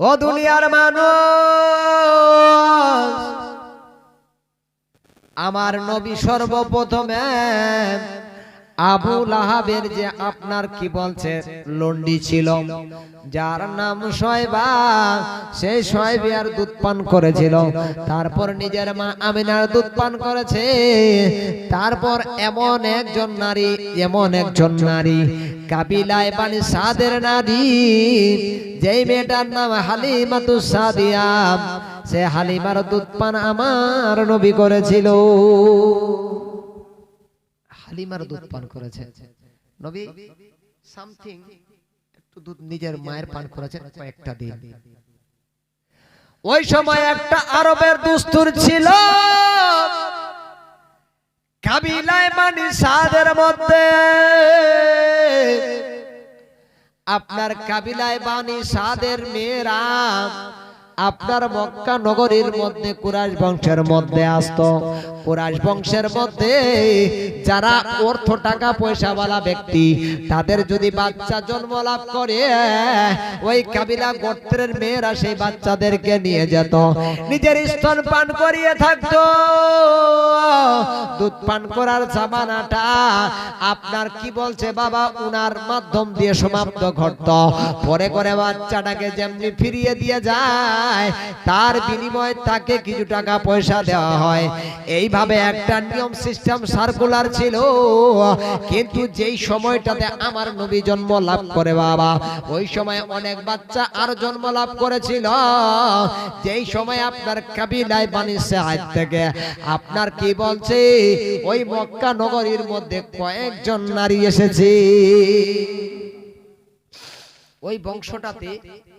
ও দুনিয়ার মানুষ আমার নবী সর্বপ্রথমে আবু লাহাবের যে আপনার কি বলছে? লন্ডি ছিল। যার নাম শয়বা সেই শয়বিয়ার দুধ পান করেছিল। তারপর নিজের মা আমিনার দুধ পান করেছে। তারপর এমন একজন নারী এমন একজন নারী কাবিলায় বাণী সাদের নারী যেই মেয়েটার নাম হালিমাতু সাদিয়া সে হালিমার দুধ পান আমার নবী করেছিল। হালিমার দুধ পান করেছে। নবী সামথিং একটু দুধ নিজের মায়ের পান করেছে কয়েকটা দিন। ওই সময় একটা আরবের দুস্তুর ছিল। কাবিলায় মানি সাদের মধ্যে। আপনার কাবিলায় বাণী সাদের মেয়েরা আপনার মক্কা নগরীর মধ্যে কুরাশ বংশের মধ্যে আসতো। কুরাশ বংশের মধ্যে যারা অর্থ টাকা পয়সাওয়ালা ব্যক্তি, তাদের যদি বাচ্চা জন্ম লাভ করে, ওই কাবিলা গোত্রের মেয়েরা সেই বাচ্চাদেরকে নিয়ে যেত। নিজের স্তন পান করিয়ে থাকতো। দুধ পান করার জামানাটা আপনার কি বলছে বাবা? উনার মাধ্যম দিয়ে সমাপ্ত ঘটত। পরে করে বাচ্চাটাকে যেমনি ফিরিয়ে দিয়ে যায়, তার বিনিময়ে তাকে কিছু টাকা পয়সা দেওয়া হয়। এইভাবে একটা নিয়ম সিস্টেম সার্কুলার ছিল। কিন্তু যেই সময়টাতে আমার নবী জন্ম লাভ করে বাবা ওই সময় অনেক বাচ্চা আর জন্ম লাভ করেছিল। যেই সময় আপনার কাবিলায় বানিয়েছে আজ থেকে আপনার কি বলছে? ওই মক্কা নগরীর মধ্যে কয়েকজন নারী এসেছে। ওই বংশটাতে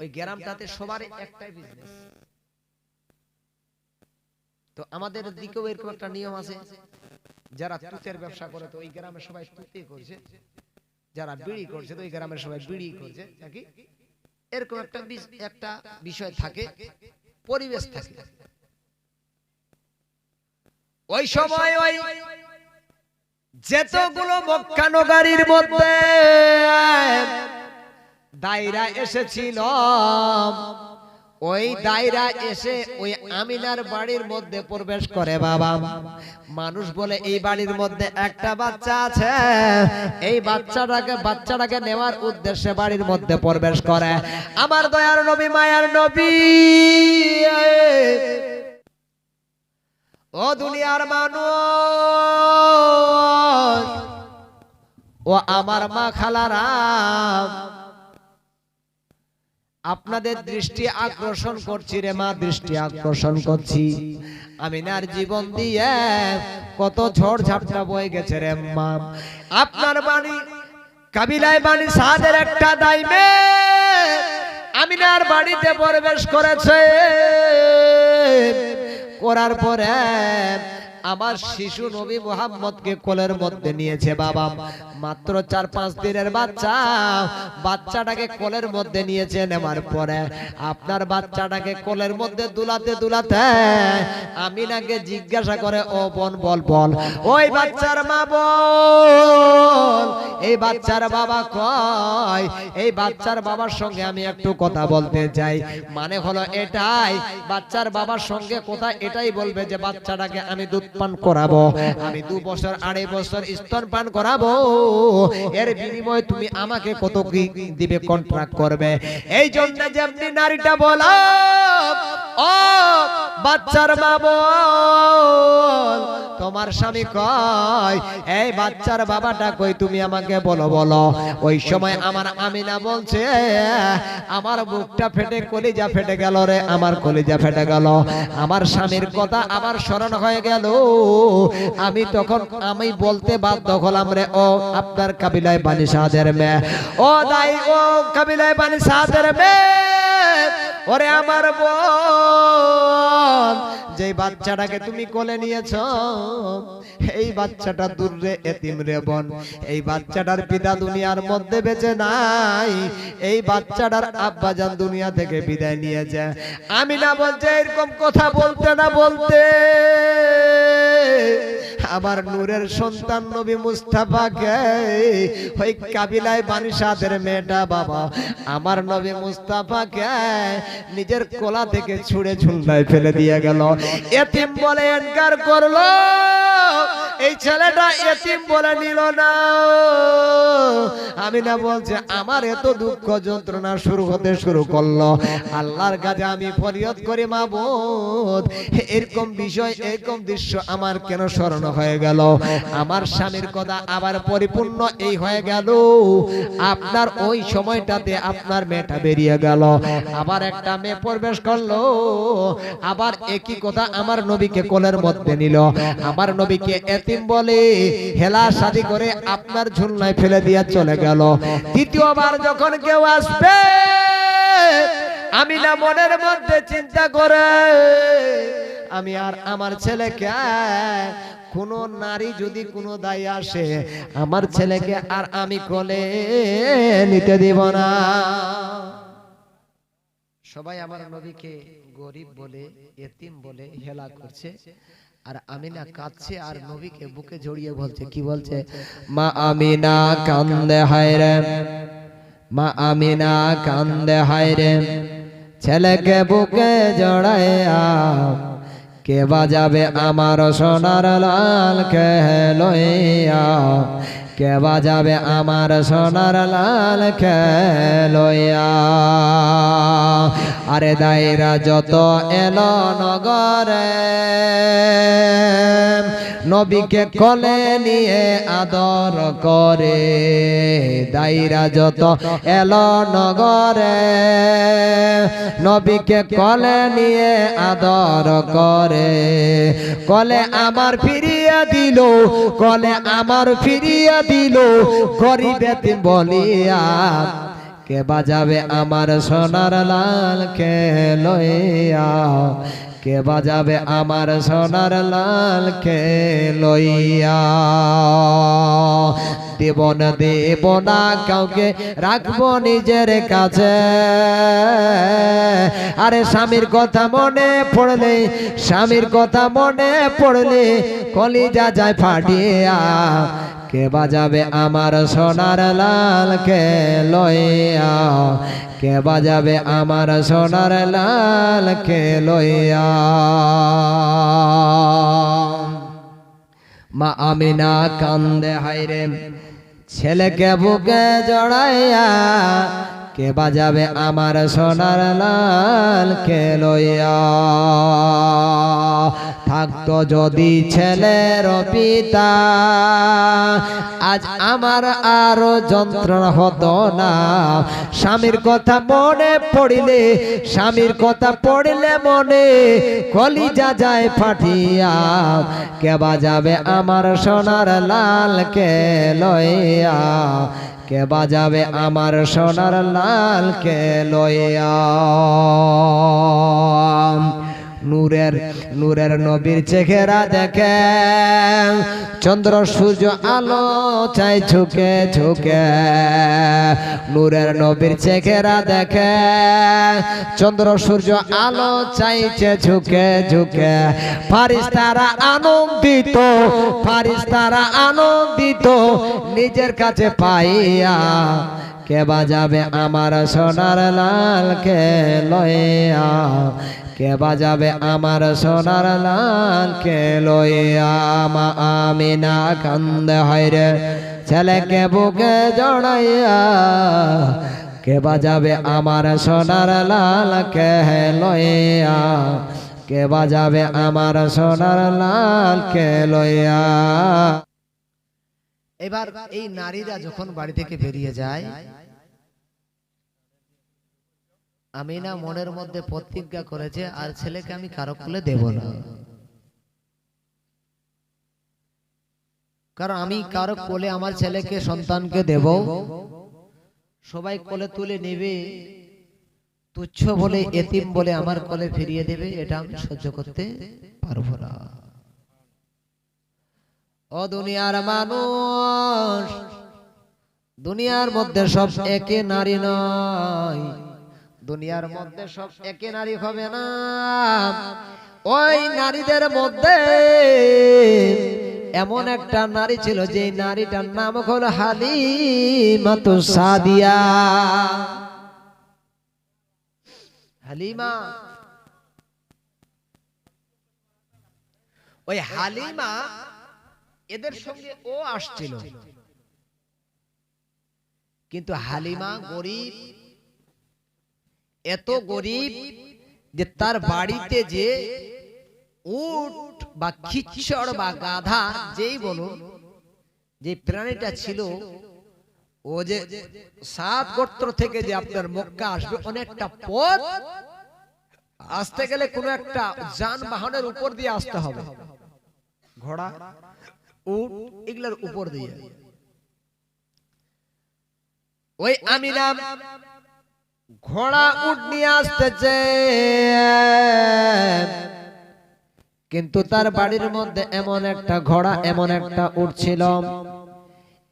ওই গ্রামটাতে সবার একটাই বিজনেস তো আমাদের দিকেও এরকম একটা নিয়ম আছে। যারা তুতের ব্যবসা করে তো ওই গ্রামের সবাই তুতে করছে। যারা বিড়ি করছে তো ওই গ্রামের সবাই বিড়ি করছে নাকি? এরকম একটা একটা বিষয় থাকে পরিবেশ থাকে। ওই সময় ওই যেতগুলো মক্কানগারির মধ্যে দায়রা এসেছিল। ওই দায়রা এসে ওই আমিনার বাড়ির মধ্যে প্রবেশ করে বাবা। মানুষ বলে এই বাড়ির মধ্যে একটা বাচ্চা আছে। এই বাচ্চাটাকে বাচ্চাটাকে নেওয়ার উদ্দেশ্যে বাড়ির মধ্যে প্রবেশ করে। আমার দয়ার নবী মায়ার নবী। ও দুনিয়ার মানুষ ও আমার মা খালারাম আপনাদের দৃষ্টি আকর্ষণ করছি রে মা দৃষ্টি আকর্ষণ করছি। আমিনার জীবন দিয়ে কত ঝড় ঝাপটা বয়ে গেছে রে মা। আপনার বাণী কাবিলায় বাণী সাদের একটা দাইমে। আমিনার বাড়িতে প্রবেশ করেছে। করার পরে আমার শিশু নবী মোহাম্মদকে কোলের মধ্যে নিয়েছে বাবা। মাত্র চার পাঁচ দিনের বাচ্চা। বাচ্চাটাকে কোলের মধ্যে নিয়েছে নেওয়ার পরে আপনার বাচ্চাটাকে কোলের মধ্যে দুলাতে দুলাতে আমি নাকি জিজ্ঞাসা করে, ও বোন, বল বল। ওই বাচ্চার মা বল এই বাচ্চার বাবা কয়? এই বাচ্চার বাবার সঙ্গে আমি একটু কথা বলতে চাই। মানে হলো এটাই, বাচ্চার বাবার সঙ্গে কথা এটাই বলবে যে বাচ্চাটাকে আমি দুধ পান করাবো, আমি দু বছর আড়াই বছর স্তন পান করাবো। এর বিনিময়ে তুমি আমাকে কত কি দিবে কন্ট্রাক্ট করবে? এই জন্য যেমনি নারীটা বলা ও বাচ্চার মা তোমার স্বামী কয়, এই বাচ্চার বাবাটা কই তুমি আমাকে বলো বলো। ওই সময় আমার আমিনা বলছে, আমার বুকটা ফেটে, কলিজা ফেটে গেল রে, আমার কলিজা ফেটে গেল। আমার স্বামীর কথা আবার স্মরণ হয়ে গেল। আমি তখন আমি বলতে বাধ্য হলাম রে, ও আপনার কাবিলায় বানি সাদের মেয়ে ও দাই, ও কাবিলায় বানি সাদের মেয়ে ওরে আমার বোন যে বাচ্চাটাকে তুমি কোলে নিয়েছ, এই বাচ্চাটা দূর এতিম রে বোন। এই বাচ্চাটার পিতা দুনিয়ার মধ্যে বেঁচে নাই। এই বাচ্চাটার আব্বাজান দুনিয়া থেকে বিদায় নিয়েছে। আমি না বলছে এরকম কথা বলতে না বলতে আমার নূরের সন্তান নবী মুস্তাফাকে। ওই কাবিলায় বানিসাদের মেয়েটা বাবা, আমার নবী মুস্তাফাকে নিজের কোলা থেকে ছুঁড়ে ঝুলনায় ফেলে দিয়ে গেল। এতিম বলে এনকার করল, এই ছেলেটা এতিম বলে নিল না। আমি না বলছে, আমার এত দুঃখ যন্ত্রণা শুরু হতে শুরু করল। আল্লাহর কাছে আমি ফরিয়াদ করি মাবুদ। এরকম বিষয়, এরকম দৃশ্য আমার কেন স্মরণ হয়ে গেল। আমার স্বামীর কথা আবার পরিপূর্ণ এই হয়ে গেল। আপনার ওই সময়টাতে আপনার মেয়েটা বেরিয়ে গেল। আবার একটা মেয়ে প্রবেশ করল। আবার একই কথা আমার নবীকে কোলের মধ্যে নিল। আমার নবীকে এতিম বলে হেলা শাদি করে আপনার ঝুলনায় ফেলে দিয়ে চলে গেল। দ্বিতীয়বার যখন কেউ আসবে আমি না মনের মধ্যে চিন্তা করে, আমি আর আমার ছেলেকে কোন নারী যদি কোনো দায় আসে আমার ছেলেকে আর আমি কোলে নিতে দিব না। সবাই আমার নবীকে গরিব বলে এতিম বলে হেলা করছে আর আমিনা কাঁদছে আর নবীকে বুকে জড়িয়ে বলছে কি বলছে? মা আমিনা কান্দে হায় রে। মা আমিনা কান্দে হায় রে। ছেলেকে বুকে জড়াইয়া কে বাজাবে আমার সোনার লাল কে লইয়া কে বাজাবে আমার সোনার লাল কে আরে দায়রা যত এলো নগরে। নবীকে কলে নিয়ে আদর করে। দায়রা যত এলো নগরে, নবীকে কলে নিয়ে আদর করে। কলে আমার ফিরিয়ে দিল, কলে আমার ফিরিয়ে দিল গরিবে বলিয়া কে বাজাবে আমার সোনার লাল কে লইয়া কে বাজাবে আমার সোনার লাল কে লইয়া দেব না দেব না কাউকে রাখব নিজের কাছে। আরে স্বামীর কথা মনে পড়লে, স্বামীর কথা মনে পড়লে কলিজা যায় ফাটিয়া। কে বাজাবে আমার সোনার লাল কে লইয়া? কে বাজাবে আমার সোনার লাল কে লইয়া? মা আমিনা কান্দে হাইরে ছেলেকে বুকে জড়াইয়া কে বাজাবে আমার সোনার লাল কে থাকতো যদি ছেলের পিতা, আজ আমার আরও যন্ত্রণা হতো না। স্বামীর কথা মনে পড়িলে, স্বামীর কথা পড়লে মনে কলিজা যায় ফাটিয়া। কে বাজাবে আমার সোনার লাল কে লইয়া কে বাজাবে আমার সোনার লাল কে লইয়া? নূরের নূরের নবীর চেহারা দেখে। চন্দ্র, সূর্য, আলো চাই ঝুঁকে ঝুঁকে। নূরের নবীর চেহারা দেখে। চন্দ্র, সূর্য, আলো চাইছে ঝুঁকে ঝুঁকে। ফারিস তারা আনন্দিত ফারিস তারা আনন্দিত। নিজের কাছে পাইয়া কে বাজাবে আমার সোনার লাল কে লইয়া। কে বাজাবে আমার সোনার লাল? কে লইয়া মা আমিনা কান্দে? হয় রে, ছেলেকে বুকে জড়াইয়া কে বাজাবে আমার সোনার লাল? কে লইয়া, কে বাজাবে আমার সোনার লাল? কে লইয়া? এবার এই নারীরা যখন বাড়ি থেকে বেরিয়ে যায় আমি না মনের মধ্যে প্রতিজ্ঞা করেছে আর ছেলেকে আমি কারও কোলে দেব না। কারণ আমি কারও কোলে আমার ছেলেকে সন্তানকে দেব। সবাই কোলে তুলে নেবে। তুচ্ছ বলে এতিম বলে আমার কোলে ফিরিয়ে দেবে এটা আমি সহ্য করতে পারব না। ও দুনিয়ার মানুষ দুনিয়ার মধ্যে সব একে নারী নয়। দুনিয়ার মধ্যে সব একে নারী হবে না। ওই নারীদের মধ্যে এমন একটা নারী ছিল যে নারীটার নাম হলো হালিমাতু সাদিয়া। হালিমা। ওই হালিমা এদের সঙ্গে ও আসছিল। কিন্তু হালিমা গরিব এত গরিব যে তার বাড়িতে যে উট বা খিচ্চড় বা গাধা যেই বলুন যে প্রাণীটা ছিল ও যে সাত গোত্র থেকে যে আপনার মক্কা আসবে অনেকটা পথ আসতে গেলে কোনো একটা যানবাহনের উপর দিয়ে আসতে হবে। ঘোড়া উট এগুলোর উপর দিয়ে। ওই আমিনা ঘোড়া উট নিয়ে আসতেছে। কিন্তু তার বাড়ির মধ্যে এমন একটা ঘোড়া, এমন একটা উট ছিল।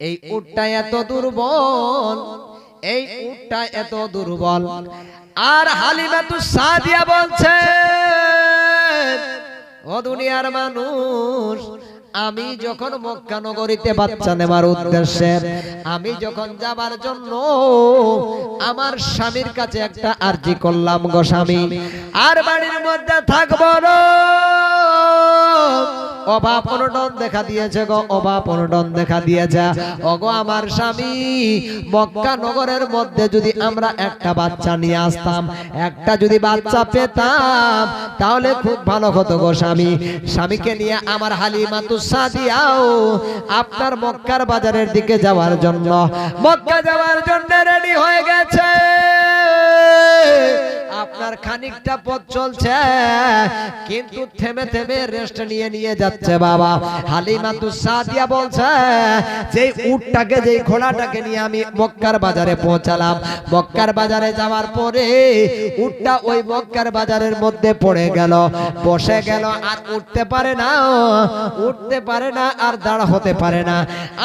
এই উটটা এত দুর্বল, এই উটটা এত দুর্বল। আর হালিমা তু সাদিয়া বলছে, ও দুনিয়ার মানুষ আমি যখন মক্কা নগরীতে বাচ্চা নেবার উদ্দেশ্যে আমি যখন যাবার জন্য আমার স্বামীর কাছে একটা আরজি করলাম গো স্বামী। আর বাড়ির মধ্যে থাকব না। অভাব অনটন দেখা দিয়েছে গো, অভাব অনটন দেখা দিয়েছে। ওগো আমার স্বামী, মক্কা নগরের মধ্যে যদি আমরা একটা বাচ্চা নিয়ে আসতাম, একটা যদি বাচ্চা পেতাম, তাহলে খুব ভালো হতো গো স্বামী। স্বামীকে নিয়ে আমার হালিমা তুসা দিয়াও আপনার মক্কার বাজারের দিকে যাওয়ার জন্য। মক্কা যাওয়ার জন্য রেডি হয়ে গেছে। আপনার খানিকটা পথ চলছে, কিন্তু থেমে থেমে রেস্ট নিয়ে নিয়ে যাচ্ছে বাবা। হালিমা তু সাদিয়া বলছে যে উটটাকে যে ঘোড়াটাকে নিয়ে আমি মক্কার বাজারে পৌঁছালাম। মক্কার বাজারে যাওয়ার পরে উটটা ওই মক্কার বাজারের মধ্যে পড়ে গেল। বসে গেল আর উঠতে পারে না, উঠতে পারে না আর দাঁড়া হতে পারে না।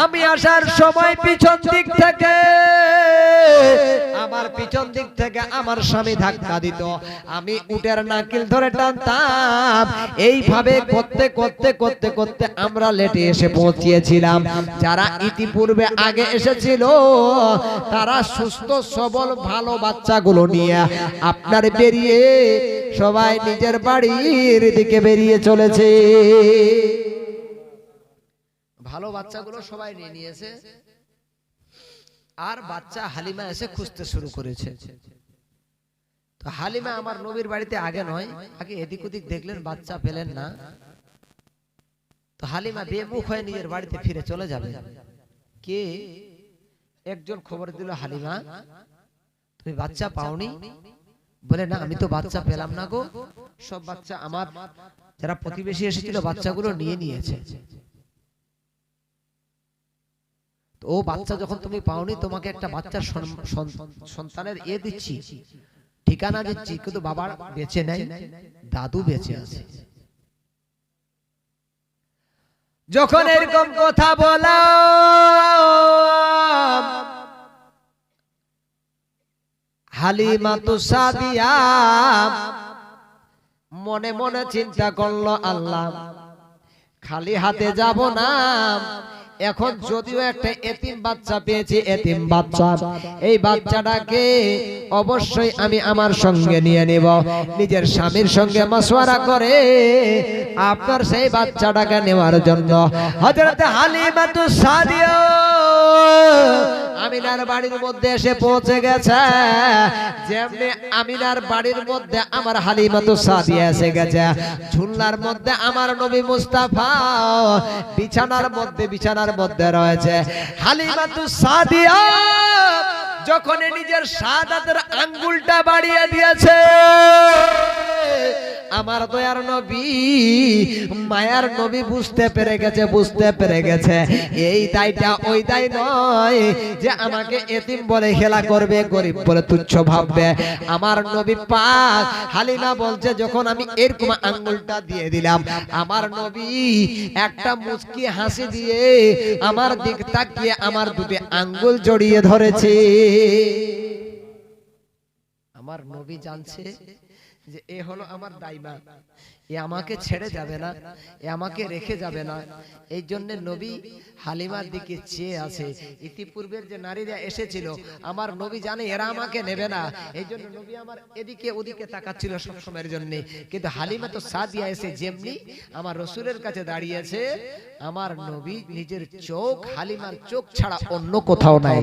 আমি আসার সময় পিছন দিক থেকে, আমার পিছন দিক থেকে আমার স্বামী ধাক্কা দিত। আমি উটের নাকিল ধরে টানতাম। এইভাবে করতে করতে করতে করতে আমরা লেটে এসে পৌঁছিয়েছিলাম। যারা ইতিপূর্বে আগে এসেছিল, তারা সুস্থ, সবল, ভালো বাচ্চাগুলো নিয়ে আপনার বেরিয়ে সবাই নিজের বাড়ির দিকে বেরিয়ে চলেছে। ভালো বাচ্চাগুলো সবাই নিয়ে নিয়েছে। আর বাচ্চা হালিমা এসে খুঁজতে শুরু করেছে। তো হালিমা আমার নবীর বাড়িতে আগে নয়, আগে এদিক ওদিক দেখলেন, বাচ্চা পেলেন না। তো হালিমা বেমুখ হয়ে নিজের বাড়িতে ফিরে চলে যাবে। কে? একজন খবর দিল, হালিমা, তুমি বাচ্চা পাওনি? বলে, না, আমি তো বাচ্চা পেলাম না গো। সব বাচ্চা আমার। যারা প্রতিবেশী এসেছিল, বাচ্চাগুলো নিয়ে নিয়েছে। ও বাচ্চা যখন তুমি পাওনি, তোমাকে একটা সন- সন্তানের এ দিচ্ছি। ঠিকানা দিচ্ছি কিন্তু বাবার বেঁচে নেই, দাদু বেঁচে আছে। যখন এরকম কথা বললাম, হালিমা তু সাদিয়া, মনে মনে চিন্তা করল, আল্লাহ, খালি হাতে যাব না। এখন যদিও একটা এতিম বাচ্চা পেয়েছি এতিম বাচ্চা। এই বাচ্চাটাকে অবশ্যই আমি আমার সঙ্গে নিয়ে নেব। নিজের স্বামীর সঙ্গে মশওয়ারা করে আপনার সেই বাচ্চাটাকে নেওয়ার জন্য। হযরত হালিমাতু সাদিয়া আমিনার বাড়ির মধ্যে এসে পৌঁছে গেছে। যেমনি আমিনার বাড়ির মধ্যে আমার হালিমাতু সাদিয়া এসে গেছে। ঝুল্লার মধ্যে আমার নবী মুস্তাফা বিছানার মধ্যে বিছানার মধ্যে রয়েছে হালিমাতু সাদিয়া যখন নিজের সাদাতের আঙ্গুলটা বাড়িয়ে দিয়েছে। আমার দয়ার নবী, মায়ার নবী বুঝতে পেরে গেছে, বুঝতে পেরে গেছে। এই দায়টা ওই দায় নয় যে আমাকে এতিম বলে খেলা করবে, গরিব বলে তুচ্ছ ভাববে। আমার নবী পাক হালিমা বলছে, যখন আমি এরকম আঙ্গুলটা দিয়ে দিলাম, আমার নবী একটা মুচকি হাসি দিয়ে আমার দিক তাকিয়ে আমার দুটি আঙ্গুল জড়িয়ে ধরেছে। আমার নবী জানছে যে এ হলো আমার দাইমা এ আমাকে ছেড়ে যাবে না। এ আমাকে রেখে যাবে না। এই জন্য নবী হালিমার দিকে চেয়ে আছে। ইতিপূর্বের যে নারীরা এসেছিল আমার নবী জানে এরা আমাকে নেবে না। এই জন্য নবী আমার এদিকে ওদিকে তাকাচ্ছিল সবসময়ের জন্য। কিন্তু হালিমা তো সাদিয়া এসে যেমনি আমার রসুলের কাছে দাঁড়িয়েছে আমার নবী নিজের চোখ হালিমার চোখ ছাড়া অন্য কোথাও নাই।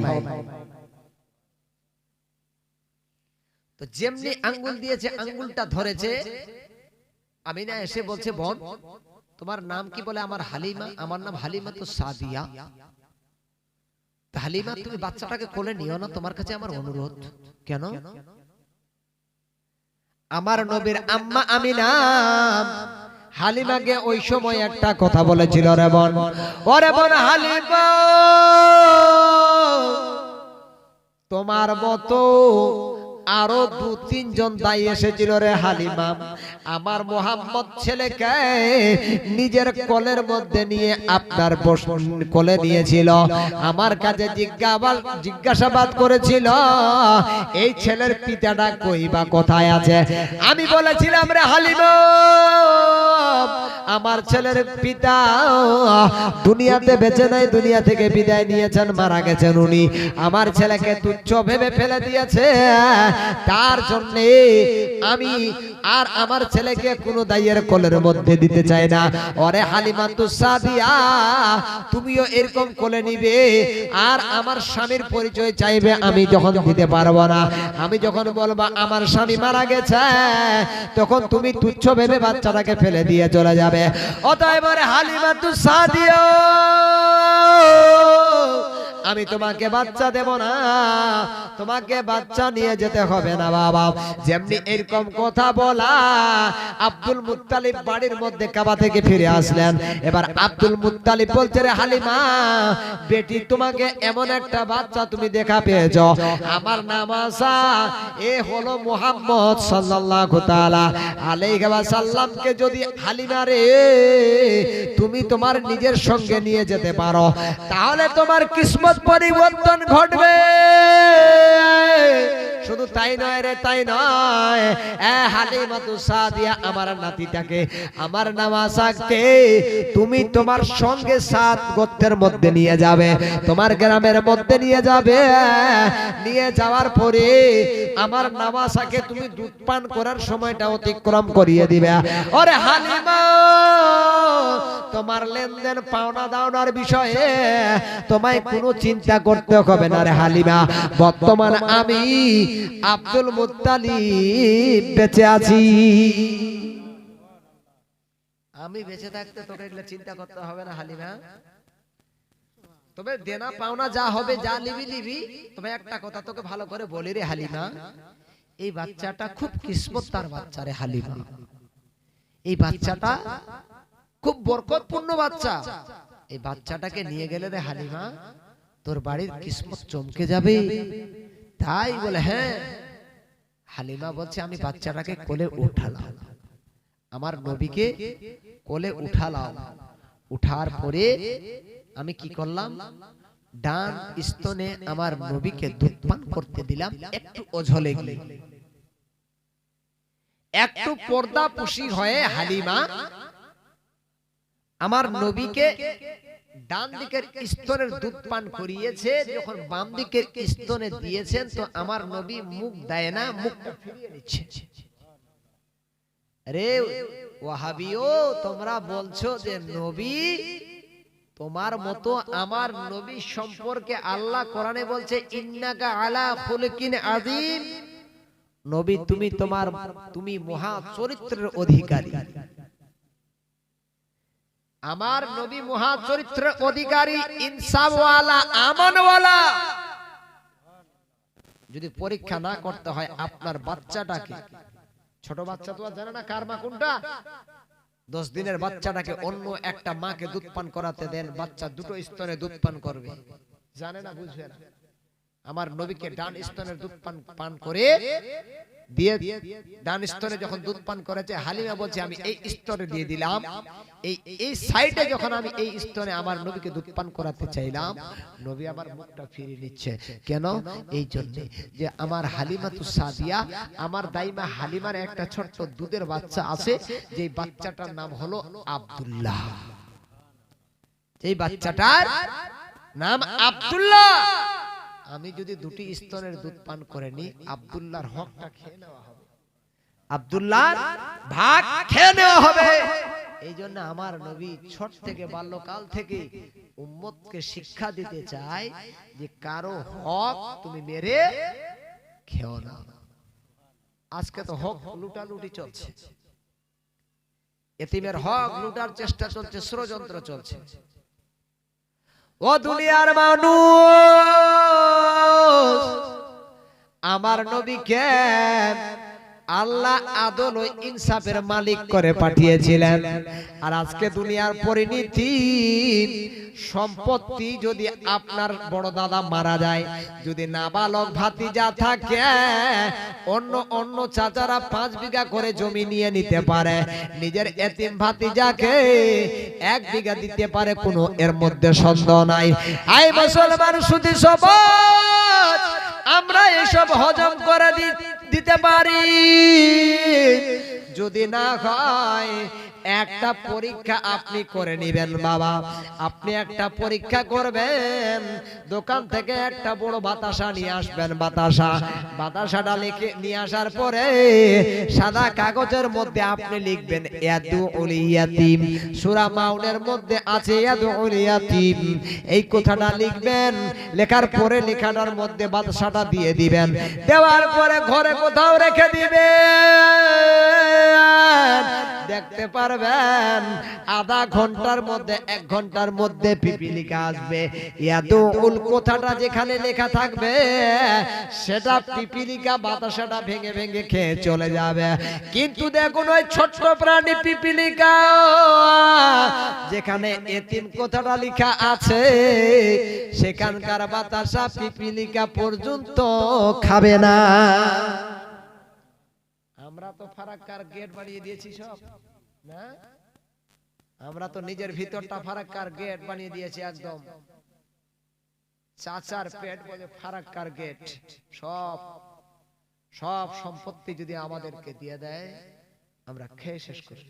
তো যেমনি আঙ্গুল দিয়েছে আঙ্গুলটা ধরেছে। আমিনা এসে বলছে বোন তোমার নাম কি বলে? আমার হালিমা আমার নাম হালিমা তো সাদিয়া। হালিমা তুমি বাচ্চাটাকে কোলে নিও না তোমার কাছে আমার অনুরোধ। কেন? আমার নবীর আম্মা আমিনা। হালিমাকে ওই সময় একটা কথা বলেছিল রে বোন। ওরে বোন হালিমা। তোমার মতো আরও দু তিনজন দায়ী এসেছিল রে হালিমা। আমার মোহাম্মদ ছেলেকে নিজের কোলের মধ্যে নিয়ে আপনার কোলে নিয়েছিল। আমার কাছে জিজ্ঞাবাদ জিজ্ঞাসাবাদ করেছিল, এই ছেলের পিতাটা কই বা কোথায় আছে? আমি বলেছিলাম, রে হালিমা, আমার ছেলের পিতা দুনিয়াতে বেঁচে নাই, দুনিয়া থেকে বিদায় নিয়েছেন, মারা গেছেন উনি। আমার ছেলেকে তুচ্ছ ভেবে ফেলে দিয়েছে। তার জন্যে আমি আর আমার ছেলেকে কোনো দাইয়ের কোলের মধ্যে দিতে চাই না। ওরে হালিমা তু সাদিয়া, তুমিও এরকম কোলে নিবে। আর আমার স্বামীর পরিচয় চাইবে আমি যখন দিতে পারব না। আমি যখন বলব, আমার স্বামী মারা গেছে তখন তুমি তুচ্ছ ভেবে বাচ্চাটাকে ফেলে দিয়ে চলে যাবে। অতএব হালিমা তু সাদিয়া, আমি তোমাকে বাচ্চা দেব না। তোমাকে বাচ্চা নিয়ে যেতে হবে না বাবা। যেমনি এরকম কথা বলা আব্দুল মুত্তালিব বাড়ির মধ্যে কাবা থেকে ফিরে আসলেন। এবার আব্দুল মুত্তালিব বলছে, রে হালিমা, বেটি তোমাকে এমন একটা বাচ্চা তুমি দেখা পেয়েছ। আমার নাম আসা এ হলো মুহাম্মদ সাল্লাল্লাহু তাআলা। আলাইহি ওয়াসাল্লামকে যদি হালিমা রে, তুমি তোমার নিজের সঙ্গে নিয়ে যেতে পারো, তাহলে তোমার কিসমত পরিবর্তন ঘটবে। শুধু তাই নয় রে, তাই নয়। এ হালিমাতু সাদিয়া, আমার নাতিটাকে, আমার নামাসাকে তুমি তোমার সঙ্গে সাত গোত্রের মধ্যে নিয়ে যাবে, তোমার গ্রামের মধ্যে নিয়ে যাবে। নিয়ে যাওয়ার পরে আমার নামাসাকে তুমি দুধ পান করার সময়টা অতিক্রম করিয়ে দিবে। ওরে হালিমা, তোমার লেনদেন পাওনা দাওনার বিষয়ে তোমায় কোনো চিন্তা করতে হবে না রে হালিমা। বর্তমান আমি আব্দুল মুত্তালিব বেঁচে আছি। আমি বেঁচে থাকতে তোকে এগুলো চিন্তা করতে হবে না, হালিমা। তবে দেনা পাওনা যা হবে, যা নিবি লিবি তবে একটা কথা তোকে ভালো করে বলি রে, হালিমা। এই বাচ্চাটা খুব কিসমত তার বাচ্চা রে, হালিমা। এই বাচ্চাটা খুব বরকতপূর্ণ বাচ্চা। এই বাচ্চাটাকে নিয়ে গেলে রে, হালিমা, তোর বাড়ির কিসমত চমকে যাবে। তাই বলে হ্যাঁ হালিমা বলছে আমি বাচ্চাটাকে কোলে উঠালাম। আমার নবীকে কোলে উঠালাম। উঠার পরে আমি কি করলাম? ডান স্তনে আমার নবীকে দুধ পান করতে দিলাম একটু অঝলে গিয়ে। একটু পর্দা পুষি হয়ে হালিমা আমার নবীকে ডান দিকের স্তনের দুধ পান করিয়েছে যখন বাম দিকের স্তনে দিয়েছেন তো আমার নবী মুখ দেয় না মুখটা ফিরিয়ে নিচ্ছে। রে ওয়াহাবিও তোমরা বলছো যে নবী তোমার মতো আমার নবী সম্পর্কে আল্লাহ কোরআনে বলছে ইন্নাকা আলা খুলকিন আযীম। নবী তুমি তোমার তুমি মহা চরিত্রের অধিকারী। আমার নবী মহা চরিত্রের অধিকারী, ইনসাফওয়ালা, আমানওয়ালা। যদি পরীক্ষা না করতে হয় আপনার বাচ্চাটাকে। ছোট বাচ্চা তো আর জানে না কার মা কোনটা। দশ দিনের বাচ্চাটাকে অন্য একটা মাকে দুধ পান করাতে দেন, বাচ্চা দুটো স্তরে দুধ পান করবে। জানে না, বুঝবে না। আমার নবীকে ডান স্তনের দুধ পান পান করে দিয়ে ডান স্তরে যখন দুধ পান করেছে, হালিমা বলছে, আমি এই স্তরে দিয়ে দিলাম। এই এই সাইডে যখন আমি এই স্তরে আমার নবীকে দুধ পান করাতে চাইলাম, নবী আমার মুখটা ফিরিয়ে নিচ্ছে। কেন? এই জন্য যে আমার হালিমা তো সাদিয়া, আমার দাইমা হালিমার একটা ছোট্ট দুধের বাচ্চা আছে যে বাচ্চাটার নাম হলো আব্দুল্লাহ। এই বাচ্চাটার নাম আব্দুল্লাহ। আমি যদি দুটি স্তনের দুধ পান করে নি আব্দুল্লাহর হকটা খেয়ে নেওয়া হবে। আব্দুল্লাহর ভাগ খেয়ে নেওয়া হবে। এই জন্য আমার নবী ছোট থেকে বাল্যকাল থেকে উম্মতকে শিক্ষা দিতে চায় যে কারও হক তুমি মেরে খেও না। আজকে তো হক লুটালুটি চলছে। এতিমের হক লুটার চেষ্টা চলছে ষড়যন্ত্র চলছে। ও দুনিয়ার মানুষ আমার নবীকে আল্লাহ আদল ও ইনসাফের মালিক করে পাঠিয়েছিলেন। আর আজকে দুনিয়ার পরিণতি সম্পত্তি যদি আপনার বড় দাদা মারা যায় যদি নাবালক ভাতিজা থাকে অন্য অন্য চাচারা পাঁচ বিঘা করে জমি নিয়ে নিতে পারে। নিজের এতিম ভাতিজাকে এক বিঘা দিতে পারে কোনো এর মধ্যে সন্দেহ নাই। আই মুসলমান শুধু সবাই আমরা এসব হজম করে দি- দিতে পারি। যদি না হয় একটা পরীক্ষা আপনি করে নিবেন, বাবা। আপনি একটা পরীক্ষা করবেন, দোকান থেকে একটা বড় বাতাসা নিয়ে আসবেন, বাতাসা। বাতাসাটা লিখে নিয়ে আসার পরে সাদা কাগজের মধ্যে আপনি লিখবেন, ইয়াদু উলিয়াতিম সূরা মাউনের মধ্যে আছে, ইয়াদু উলিয়াতিম এই কথাটা লিখবেন, লেখার পরে লেখাটার মধ্যে বাতাসাটা দিয়ে দিবেন। দেওয়ার পরে ঘরে কোথাও রেখে দিবেন। দেখতে পারবেন। আধা ঘণ্টার মধ্যে, এক ঘণ্টার মধ্যে পিপিলিকা আসবে। ইয়াদু উল কথাটা যেখানে লেখা থাকবে, সেটা পিপিলিকা বাতাসাটা ভেঙে ভেঙে খেয়ে চলে যাবে। কিন্তু দেখুন ওই ছোট্ট প্রাণী পিপিলিকা, যেখানে এতিম কথাটা লেখা আছে, সেখানকার বাতাসা পিপিলিকা পর্যন্ত খাবে না। আমরা তো ফারাক্কার গেট বানিয়ে দিয়েছি সব, না? আমরা তো নিজের ভিতরটা ফারাক্কার গেট বানিয়ে দিয়েছি একদম। চাচার পেট বলে ফারাক্কার গেট সব সব সম্পত্তি যদি আমাদেরকে দিয়ে দেয়, আমরা খেয়ে শেষ করি।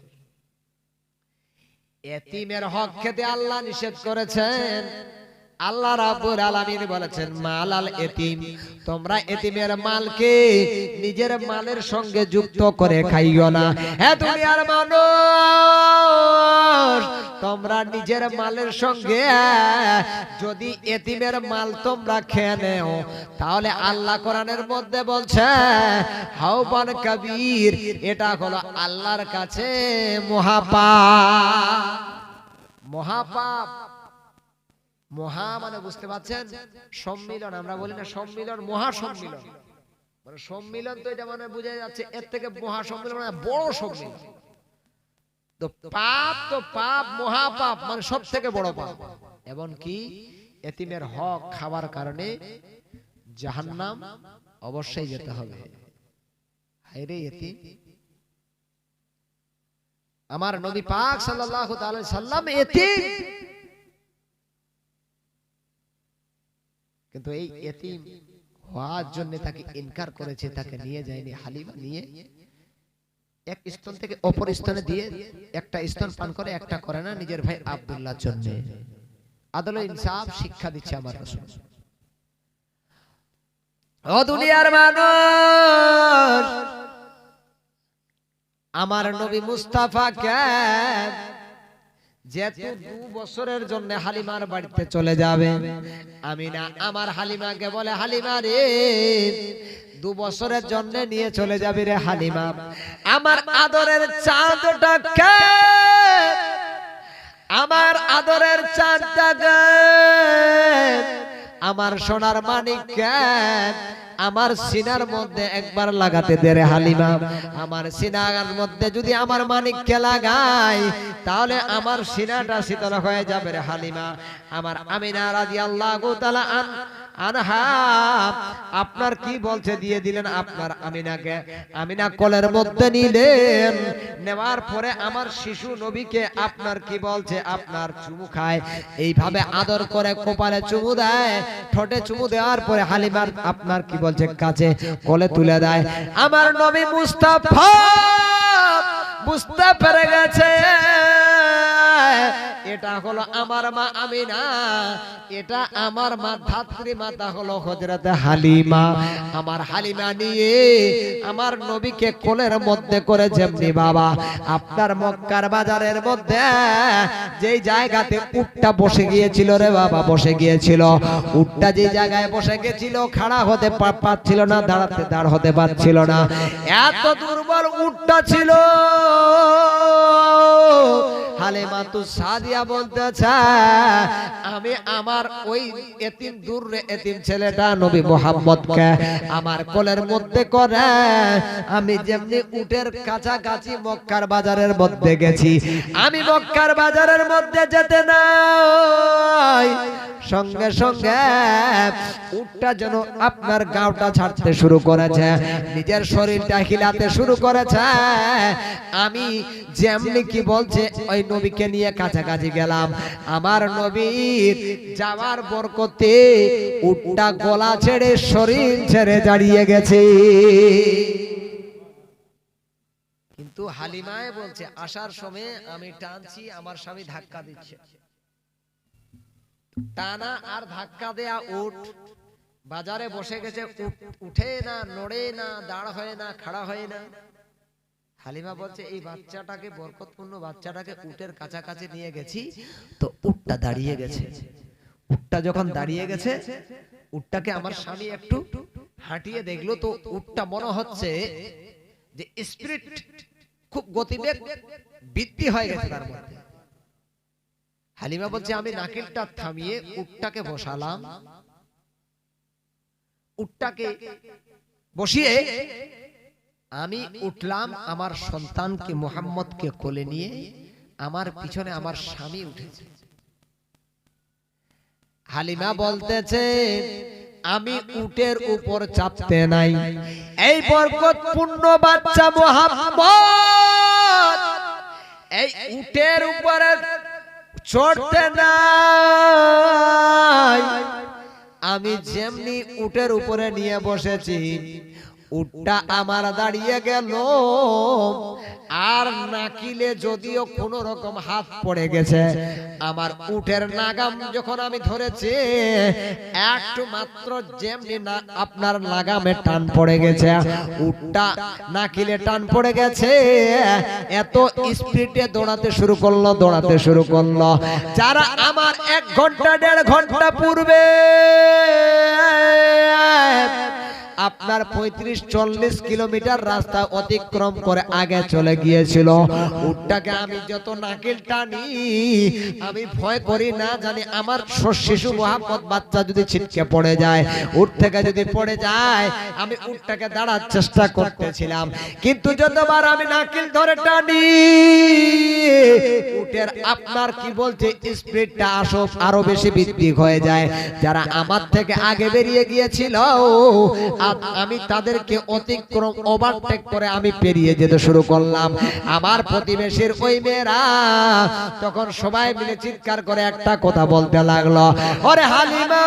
এতিমের হক খেতে আল্লাহ নিষেধ করেছেন। আল্লাহ রাব্বুল আলামিন বলেছেন মালাল এতিম। তোমরা এতিমের মালকে নিজের মালের সঙ্গে যুক্ত করে খাইও না। হে দুনিয়ার মানুষ, তোমরা নিজের মালের সঙ্গে যদি এতিমের মাল তোমরা খেয়ে নেও, তাহলে আল্লাহ কোরআনের মধ্যে বলছে হাউবান কবির, এটা হলো আল্লাহর কাছে মহাপাপ। মহাপাপ। মহা মানে বুঝতে পারছেন? সম্মিলন, আমরা বলি না সম্মিলন মহা সম্মিলন মানে সম্মিলন তো এটা মানে বোঝা যাচ্ছে, এর থেকে মহা সম্মিলন মানে বড় সম্মিলন। তো পাপ তো পাপ, মহাপাপ মানে সব থেকে বড় পাপ। এবং কি? এতিমের হক খাবার কারণে জাহান্নাম অবশ্যই যেতে হবে। হায়রে এতিম। আমার নবী পাক সাল্লাল্লাহু তাআলা সাল্লাম এতিম। কিন্তু এই এতিম হওয়ার জন্য তাকে ইনকার করেছে, তাকে নিয়ে যায়নি, হালিমা নিয়ে এক স্তন থেকে অপর স্তনে দিয়ে একটা স্তন পান করে, একটা করে না নিজের ভাই আব্দুল্লাহর জন্য। আদল ইনসাফ শিক্ষা দিচ্ছে আমার রাসূল। ও দুনিয়ার মানুষ, আমার নবী মুস্তাফা কেন যেহেতু দু বছরের জন্য হালিমার বাড়িতে চলে যাবে। আমি না আমার হালিমাকে বলে হালিমা রে দু বছরের জন্য নিয়ে চলে যাবে রে হালিমা। আমার আদরের চাঁদটাকে আমার আদরের চাঁদটাকে আমার সোনার মানিক আমার সিনার মধ্যে একবার লাগাতে দে রে হালিমা। আমার সিনার মধ্যে যদি আমার মানিককে লাগাই তাহলে আমার সিনাটা শীতল হয়ে যাবে রে হালিমা। আমার আমিনা রাজি আল্লাহ আপনার কি বলছে দিয়ে দিলেন আপনার আমিনাকে। আমিনা কলের মধ্যে নিলেন, নেওয়ার পরে আমার শিশু নবীকে আপনার কি বলছে? আপনার চুমু খায়। এইভাবে আদর করে কপালে চুমু দেয়। ঠোঁটে চুমু দেওয়ার পরে হালিমার আপনার কি বলছে? কাছে কোলে তুলে দেয়। আমার নবী মুস্তাফা বুঝতে পেরে গেছে। এটা হলো আমার মা আমিনা, এটা আমার মা ধাত্রী মাতা হলো হজরতে হালিমা। আমার হালিমা নিয়ে আমার নবীকে কোলের মধ্যে করে যেমনি বাবা, আপনার মক্কার বাজারের মধ্যে যেই জায়গাতে উটটা বসে গিয়েছিল রে বাবা, বসে গিয়েছিল। উটটা যে জায়গায় বসে গেছিল, খাড়া হতে পারছিল না, দাঁড়াতে দাঁড় হতে পারছিল না। এত দুর্বল উটটা ছিল। হালেমা তু সাদিয়া বলতেছে আমি আমার ওই এতিম দূর রে এতিম ছেলেটা নবী মোহাম্মদকে আমার কোলের মধ্যে করে আমি যেমনি উটের কাছাকাছি মক্কার বাজারের মধ্যে গেছি আমি মক্কার বাজারের মধ্যে যেতে নাই। সঙ্গে সঙ্গে উটটা যেন আপনার গাওটা ছাড়তে শুরু করেছে নিজের শরীরটা হিলাতে শুরু করেছে। আমি যেমনি কি বলছে ওই নবীকে নিয়ে কাছাকাছি গেলাম। আমার নবীর যাওয়ার বরকতে উটটা গলা ছেড়ে শরীর ছেড়ে দাঁড়িয়ে গেছে। কিন্তু হালিমায় বলছে আসার সময় আমি টানছি আমার স্বামী ধাক্কা দিচ্ছে। টানা আর ধাক্কা দেয়া উঠ বাজারে বসে গেছে উঠে না নড়ে না দাঁড় হয় না খাড়া হয় না। হালিমা বলছে এই বাচ্চাটাকে বরকতপূর্ণ বাচ্চাটাকে উটের কাছাকাছি নিয়ে গেছি। তো উটটা দাঁড়িয়ে গেছে। উটটা যখন দাঁড়িয়ে গেছে উটটাকে আমার স্বামী একটু হাঁটিয়ে দেখল। তো উটটা মনে হচ্ছে যে স্পিরিট খুব গতিবেগ বৃদ্ধি হয়ে গেছে তার মধ্যে। হালিমা বলছে আমি নাকেলটা থামিয়ে উটটাকে বসালাম। উটটাকে বসিয়ে আমি উঠলাম আমার সন্তানকে মোহাম্মদকে কোলে নিয়ে আমার পিছনে আমার স্বামী উঠেছে। হালিমা বলতেছে আমি উটের উপর চাপতে নাই। এই বরকত পূর্ণ বাচ্চা মোহাম্মদ। এই উটের উপরে চড়তে নাই। আমি যেমনি উটের উপরে নিয়ে বসেছি উটটা আমার দাঁড়িয়ে গেল। আর নাকিলে যদিও কোন রকম হাত পড়ে গেছে। আমার উটের নাগাম যখন আমি ধরেছি, একটু মাত্র যেমনি না আপনার লাগামে টান পড়ে গেছে, উটটা নাকিলে টান পড়ে গেছে, এত স্পিডে দৌড়াতে শুরু করল, দৌড়াতে শুরু করল। যারা আমার এক ঘণ্টা, দেড় ঘণ্টা পূর্বে আপনার পঁয়ত্রিশ, চল্লিশ কিলোমিটার রাস্তা অতিক্রম করে আগে চলে গিয়েছিল। উটটাকে আমি যত নাকিল টানি, আমি ভয় করি না, জানি আমার শিশু মোহাম্মদ বাচ্চা যদি ছিটকে পড়ে যায়, উট থেকে যদি পড়ে যায়, আমি উটটাকে দাঁড়ার চেষ্টা করতেছিলাম। কিন্তু যতবার আমি নাকিল ধরে টানি, উটের আপনার কি বলছে, স্পিডটা আসো, আরও বেশি বৃদ্ধি হয়ে যায়। যারা আমার থেকে আগে বেরিয়ে গিয়েছিল আমি তাদেরকে অতিক্রম, ওভারটেক করে আমি পেরিয়ে যেতে শুরু করলাম। আমার প্রতিবেশীর ওই মেয়েরা তখন সবাই মিলে চিৎকার করে একটা কথা বলতে লাগল। ওরে হালিমা,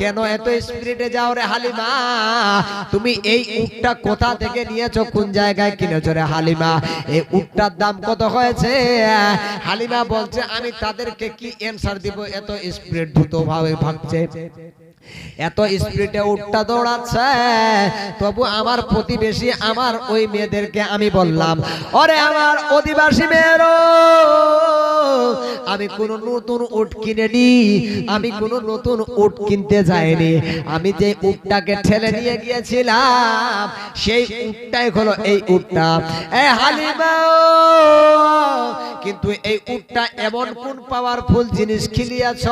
কেন এত স্পিরিটে যাও রে হালিমা? তুমি এই উটটা কোথা থেকে নিয়েছো? কোন জায়গায় কিনেছো রে হালিমা? এই উটটার দাম কত হয়েছে? হালিমা বলছে, আমি তাদেরকে কি অ্যানসার দিব? এত স্পিরিট দ্রুত ভাবে ভাবছে। এত স্পিডে উঠটা দৌড়াচ্ছে, তবু আমার প্রতিবেশী আমার ওই মেয়েদেরকে আমি বললাম আরে আমার অধিবাসী মেয়েরও আমি কোন নতুন উট কিনে নি আমি কোন নতুন উট কিনতে যাইনি। আমি যে উটটাকে ঠেলে নিয়ে গিয়েছিলাম সেই উটটাই হলো এই উটটা। এ হালিমা কিন্তু এই উটটা এমন কোন পাওয়ারফুল জিনিস খিলিয়াছ?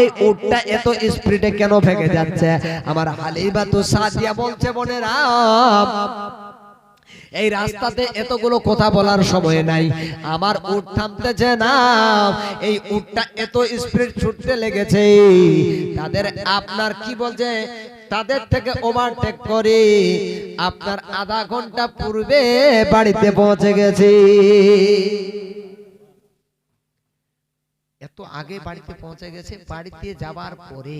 এই উটটা এত স্পিডে কেন ভেঙে যাচ্ছে? আমার হালিমা তো সাদিয়া বলছে বোনেরা। এই রাস্তাতে এতগুলো কথা বলার সময় নাই। আমার উট থামতেছে না। এই উটটা এত স্পিড ছুটতে লেগেছে। তাদের আপনার কি বলছে? তাদের থেকে ওভারটেক করে আপনার আধা ঘণ্টা পূর্বে বাড়িতে পৌঁছে গেছে। এত আগে বাড়িতে পৌঁছে গেছে, বাড়িতে যাবার পরে